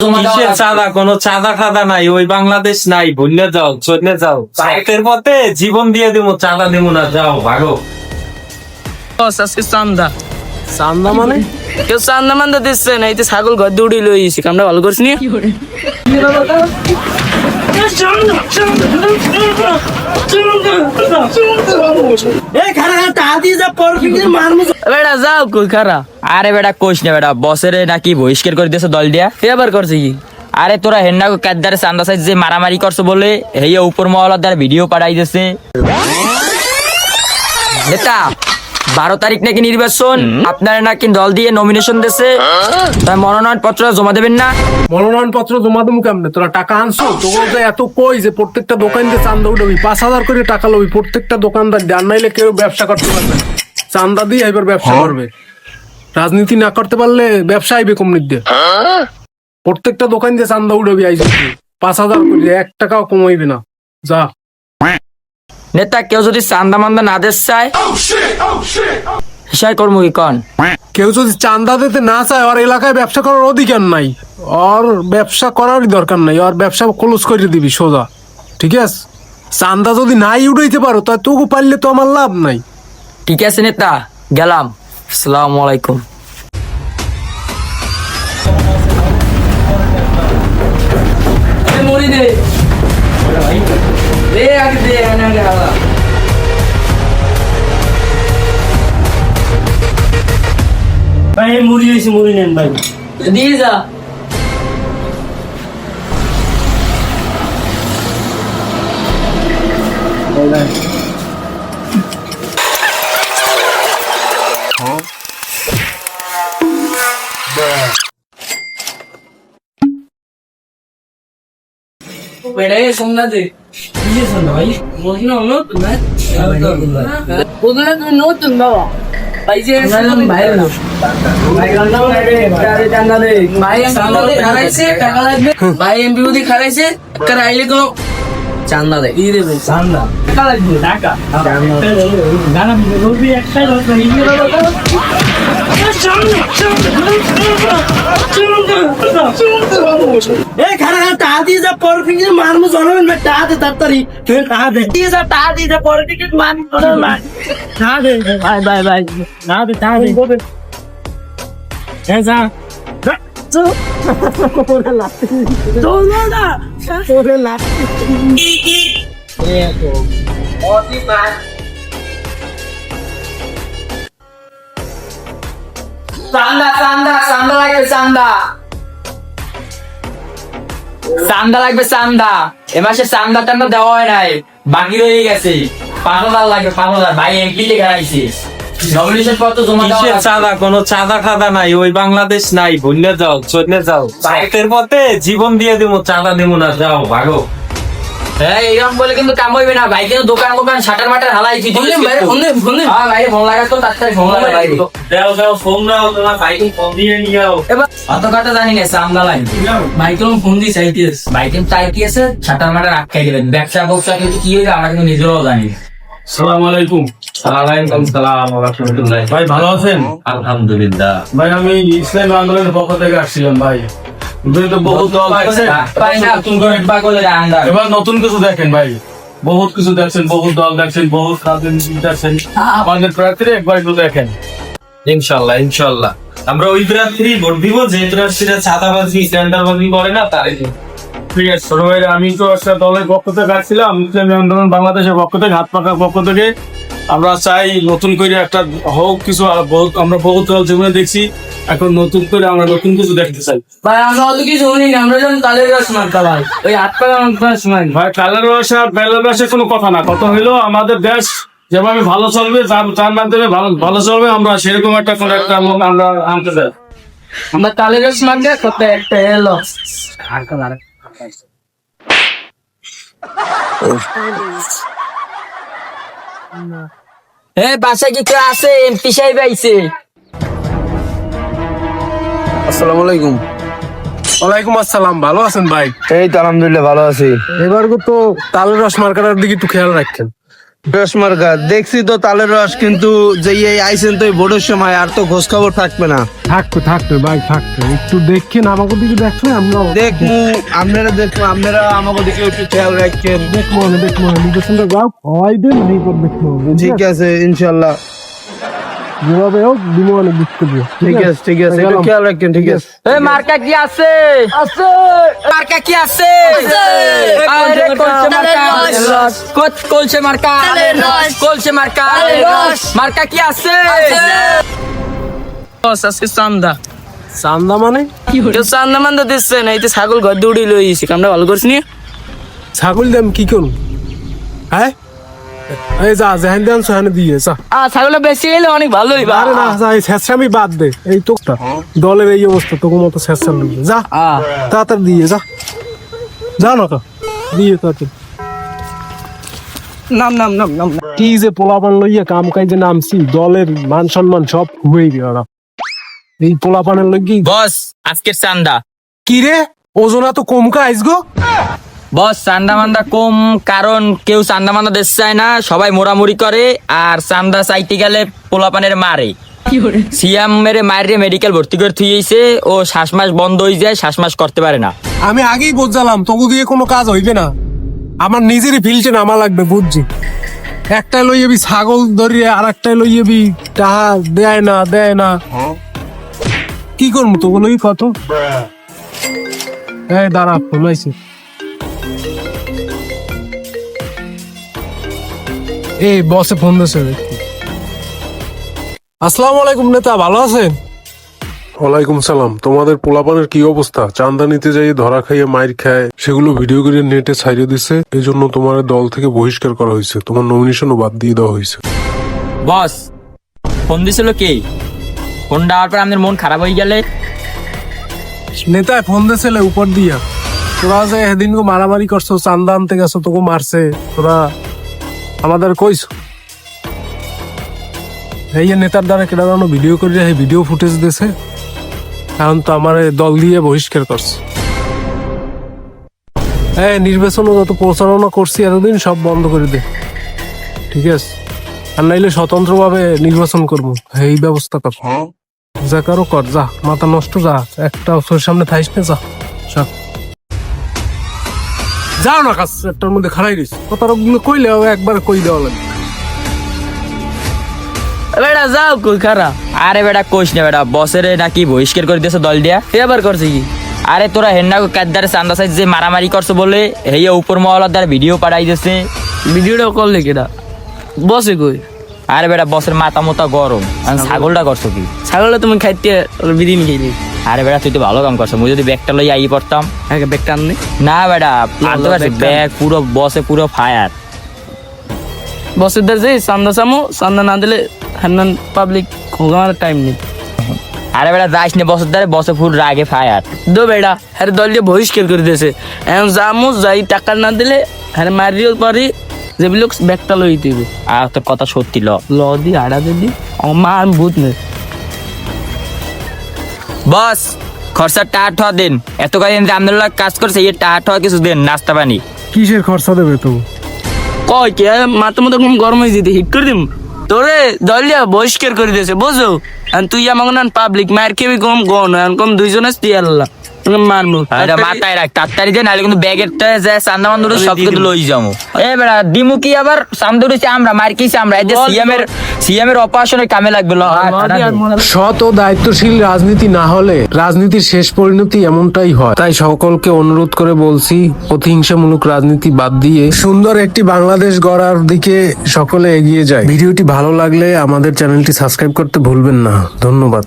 কিসের চাঁদা? কোনো চাঁদা টাদা নাই ওই বাংলাদেশ নাই ভুলে যাও চলে যাও। চাইতের পথে জীবন দিয়ে দিব চাঁদা দিব না যাও ভাগো। আজকে চান্দা। চান্দা মানে? কেউ চান্দা মান্দা দিচ্ছে না এই ছাগল ঘর দৌড়ি লইছি এসি কামটা ভালো করছি নি? বেটা যাও কই খারা? আরে বেটা কোশ না বেটা বসের নাকি বহিষ্কার করে দিয়েছে দল দিয়া। এবার করছে কি? আরে তোরা হেন্না কাদ্দারে চান্দা সাইজ যে মারামারি করছ বলে হেয়ে উপর মহলার দ্বারা ভিডিও পাঠাই দিয়েছে। বারো তারিখ নাকি নির্বাচন? আপনারা নাকি দল দিয়ে নমিনেশন দিয়েছে তাই মনোনয়ন পত্র জমা দেবেন না। মনোনয়ন পত্র জমা দেবো কেমনে? তোরা টাকা আনছো? তোকে তো এত কই যে প্রত্যেকটা দোকান দিয়ে চান্দা উঠাবি। পাঁচ হাজার করে টাকা লবি। প্রত্যেকটা দোকানদার দিয়ে আর নাইলে কেউ ব্যবসা করতে পারবে না। চান্দা দিয়ে এবার ব্যবসা করবে। রাজনীতি না করতে পারলে ব্যবসা আইবে কমনির দিয়ে। প্রত্যেকটা দোকান দিয়ে চান্দা উঠাবি আইসি পাঁচ হাজার করে এক টাকাও কমাইবে না। যা। নেতা কেউ যদি চান্দা মান্দা না দেশ চায় হিসাব করব কি কন? কেউ যদি চান্দা দিতে না চায় ওর এলাকায় ব্যবসা করার অধিকার নাই। ওর ব্যবসা করারই দরকার নাই। ওর ব্যবসা ক্লোজ করে দিবি সোজা। ঠিক আছে? চান্দা যদি নাই উঠাইতে পারো তা তোকে পারলে তো আমার লাভ নাই। ঠিক আছে নেতা গেলাম। আসসালামু আলাইকুম। মরি আগে হালা ভাই মুড়ি হয়েছে মুড়ি নেন ভাই দিয়ে যা বেড়ে সোমনা দে ভাই? মহিলা নতুন না ওগুলো নতুন বাবা। ভাই যে ভাই লাগবে ভাই এমপি খারাইছে কার আইলে কোনো চান্দা। দে দিয়ে দেবে চান্দা। টাকা এই খানা টাকা দিয়ে যা পর ফিঙ্গে মারমু জনমেন ভাই টাকা দে তাড়াতাড়ি। তুই টাকা দে। দিয়ে যা টাকা দিয়ে যা পর ফিঙ্গে মারমু জনমেন দে। ভাই ভাই ভাই না দে টাকা দে। হ্যাঁ যা। তোরে লাগতে তোরে না। তোরে লাগতে চান্দা চান্দা চান্দা লাগবে চান্দা। চান্দা লাগবে চান্দা। এ মাসে চান্দা টান্দা দেওয়া হয় নাই। বাকি রয়ে গেছে। হাজার লাগবে হাজার। ভাই এমপি লেগে নাই ওই বাংলাদেশ নাই ভুলে যাও চলে যাও। পথে জীবন দিয়ে দিব চাঁদা দিব না যাও ভাগো। হ্যাঁ এরকম বলে কিন্তু কাম হইবে না ভাই। কিন্তু দোকান দোকান শাটার মাটার হালাই ফোনে ভাই ফোনে ফোনে হ্যাঁ ভাই ফোন লাগা তো তাড়াতাড়ি ফোন লাগা ভাই দাও দাও ফোন দাও তোমার ভাইকে ফোন দিয়ে নিয়ে যাও অত কথা জানি না চান্দা লাগবে ভাই কোনো ফোন দিয়ে চাইতেস ভাই কিন্তু তাই কি শাটার মাটার আটকাই দিবেন। ব্যবসা ব্যবসা কিন্তু কি হইবে আমরা কিন্তু নিজেরাও জানি। সালাম আলাইকুম। ভাই ভালো আছেন? আলহামদুলিল্লাহ। ভাই আমি ইসলামী আন্দোলনের পক্ষ থেকে আসছিলাম ভাই। এবার নতুন কিছু দেখেন ভাই। বহুত কিছু দেখছেন বহুত দল দেখছেন বহুত রাজনীতি দেখছেন। আমাদের প্রার্থীরা একবার একটু দেখেন। ইনশাল্লাহ ইনশাল্লাহ আমরা ওই প্রার্থী ভোট দিব যে প্রার্থীরা চাঁদাবাজি টেন্ডারবাজি করে না তারই ঠিক আছে ছোট আমি তো একটা দলের পক্ষ থেকে আসছিলাম ইসলামী আন্দোলন বাংলাদেশের পক্ষ থেকে হাত পাকার পক্ষ থেকে। আমরা চাই নতুন করে একটা হোক কিছু আমরা বহুত দল জীবনে দেখছি এখন নতুন করে আমরা নতুন কিছু দেখতে চাই। ভাই আমরা অত কিছু শুনি না আমরা কালের রস মারতা ভাই ওই হাত পা মারতা ভাই কালের ব্যবসা আর বেলের কোনো কথা না কথা হইল আমাদের দেশ যেভাবে ভালো চলবে তার মাধ্যমে ভালো ভালো চলবে আমরা সেরকম একটা কোনো একটা আমরা আনতে চাই। আমরা কালের রস মারলে কত একটা এলো। এ বাসায় কি কেউ আছে? এমপি সাহেব আইছে। আসসালামু আলাইকুম। ওয়ালাইকুম আসসালাম ভালো আছেন ভাই? এই তো আলহামদুলিল্লাহ ভালো আছি। এবার তো তালের রস মার্কাটার দিকে একটু খেয়াল রাখেন। রস মার্কা দেখছি তো তালের রস কিন্তু যে এই আইসেন তো এই ভোটের সময় আর তো খোঁজ খবর থাকবে না। থাকতো থাকতো ভাই থাকতো একটু দেখেন আমাকে দিকে দেখবে আমরা দেখব। আপনারা দেখব আপনারা আমাকে দিকে একটু খেয়াল রাখছেন দেখব দেখব নির্বাচনটা যাও হয় দিন ঠিক আছে ইনশাল্লাহ। যেভাবে হোক অনেক বুঝতে দিও ঠিক আছে? ঠিক আছে। একটু খেয়াল রাখছেন ঠিক আছে। এই মার্কা কি আছে? আছে। মার্কা কি আছে? আরে কলসে মার্কা। কোচ- কলসে মার্কা? কলসে মার্কা। মার্কা কি আছে? বস আজকে চান্দা। চান্দা মানে? কেউ চান্দা মান্দা দিচ্ছে না এই তো ছাগল ঘর দৌড়ি লইছি কামটা ভালো করছি নি? ছাগল দাম কি করুন হ্যাঁ? এই যা দেন দিয়ে যা। ছাগলটা বেশি গেলে অনেক ভালো হইবা। আরে না যা এই বাদ দে এই তো দলের এই অবস্থা তোকে মতো যা তাড়াতাড়ি দিয়ে যা। যা না তো দিয়ে তাড়াতাড়ি। নাম নাম নাম নাম। কি যে পোলাপান লইয়া কাম কাজে নামছি দলের মান সম্মান সব হয়ে গেল এই পোলাপানের লইগি বস আজকের চান্দা। কি রে? ওজনা তো কমকা আইস গো। বস চান্দা মান্দা কম কারণ কেউ চান্দা মান্দা দেশ চায় না সবাই মোড়ামুড়ি করে আর চান্দা চাইতে গেলে পোলাপানের মারে। সিয়াম মেরে মায়ের মেডিকেল ভর্তি করে থুইছে ও শ্বাস মাস বন্ধ হয়ে যায় শ্বাস মাস করতে পারে না। আমি আগেই বুঝলাম তোকে দিয়ে কোনো কাজ হইবে না। আমার নিজেরই ফিলছে নামা লাগবে বুঝছি? একটাই লই যাবি ছাগল ধরিয়ে আর একটাই লই যাবি টাহা দেয় না দেয় না। কি করব তো বলোই কত? এই দাঁড়া ফোন এই বসে ফোন দিয়েছে আসসালামু আলাইকুম নেতা ভালো আছেন? ওয়ালাইকুম সালাম। তোমাদের পোলাপানের কি অবস্থা? চান্দা নিতে যাই ধরা খাইয়ে মাইর খায় সেগুলো ভিডিও করে নেটে ছাইড়ে দিছে এই জন্য তোমার দল থেকে বহিষ্কার করা হয়েছে তোমার নমিনেশনও বাদ দিয়ে দেওয়া হয়েছে বস ফোন দিছিল কে? ফোন দেওয়ার পর আমাদের মন খারাপ হয়ে গেলে? নেতায় ফোন দিয়েছিল উপর দিয়া। তোরা যে সেদিন গো মারামারি করছ চান্দা আনতে গেছো তোকে মারছে। তোরা আমাদের কইস এই যে নেতার দ্বারা কেটা জানো ভিডিও করে সেই ভিডিও ফুটেজ দিছে এখন তো আমার দল দিয়ে বহিষ্কার করছে। হ্যাঁ নির্বাচনও যত প্রচারণা করছি এতদিন সব বন্ধ করে দে। ঠিক আছে? আর নাইলে স্বতন্ত্রভাবে নির্বাচন করব এই ব্যবস্থা কর। যা কারও কর যা মাথা নষ্ট যা একটা সামনে থাইস না যা। সব যাও না কাজ একটার মধ্যে খারাই দিস কথাগুলো কইলে একবার কই দেওয়া লাগে বেটা যাও কই খারা আরে বেটা কোষ না বেটা বসের নাকি বহিষ্কার করে দিয়েছে দল দিয়া এবার করছে কি? আরে তোরা হেন্না কাদ্দারে চান্দা সাইজ যে মারামারি করছ বলে হেয়া উপর মহলার দ্বারা ভিডিও পাঠাই দিয়েছে। ভিডিওটা করলে কেটা বসে কই? আরে বেটা বসের মাথা মোতা গরম। ছাগলটা করছ কি? ছাগলটা তুমি খাইতে বিদিন খেলি আরে বেড়া তুই তো ভালো কাম করছ। মুই যদি ব্যাগটা লই আই পড়তাম। আগে ব্যাগটা আননি না বেটা আনতে পারছি ব্যাগ পুরো বসে পুরো ফায়ার। বসের দ্বার যাই চান্দা চামো চান্দা না দিলে হান্নান পাবলিক হোগার টাইম নেই। আরে বেটা যাইস নে বসের দ্বারে বসে ফুল রাগে ফায়ার। দো বেড়া হ্যাঁ দল দিয়ে বহিষ্কার করে দিয়েছে। এখন যামু যাই টাকা না দিলে হ্যাঁ মারিও পারি যে যেগুলো ব্যাগটা লই দিবে আর তোর কথা সত্যি ল। ল দি আড়া দিদি মা আমি ভূত নেই। বস খরচা টাট ঠা দেন। এত কদিন রামদুল্লাহ কাজ করছে এই টাট ঠা কিছু দেন নাস্তা পানি। কিসের খরচা দেবে তো? কয় কে? মাথা মতো কম গরম হয়ে যেতে হিট করে দিম। তোরে দলিয়া বহিষ্কার করে দিয়েছে বুঝো তুই আমাকে না পাবলিক মার খেয়ে কম গন কম দুইজনে দিয়ে আল্লাহ। তোকে মারবো মাথায় রাখ তাড়াতাড়ি দে নাহলে কিন্তু ব্যাগেরটা যায় চান্দা মান্দুর সব কিছু লই যাব। এ বেড়া দিমু কি আবার? চান্দুরেছে আমরা মার কিছে আমরা এই যে সিএম এর সিএম এর অপারেশনের কামে লাগবে সৎ ও দায়িত্বশীল রাজনীতি না হলে রাজনীতির শেষ পরিণতি এমনটাই হয়। তাই সকলকে অনুরোধ করে বলছি প্রতিহিংসামূলক রাজনীতি বাদ দিয়ে সুন্দর একটি বাংলাদেশ গড়ার দিকে সকলে এগিয়ে যায়। ভিডিওটি ভালো লাগলে আমাদের চ্যানেলটি সাবস্ক্রাইব করতে ভুলবেন না। ধন্যবাদ।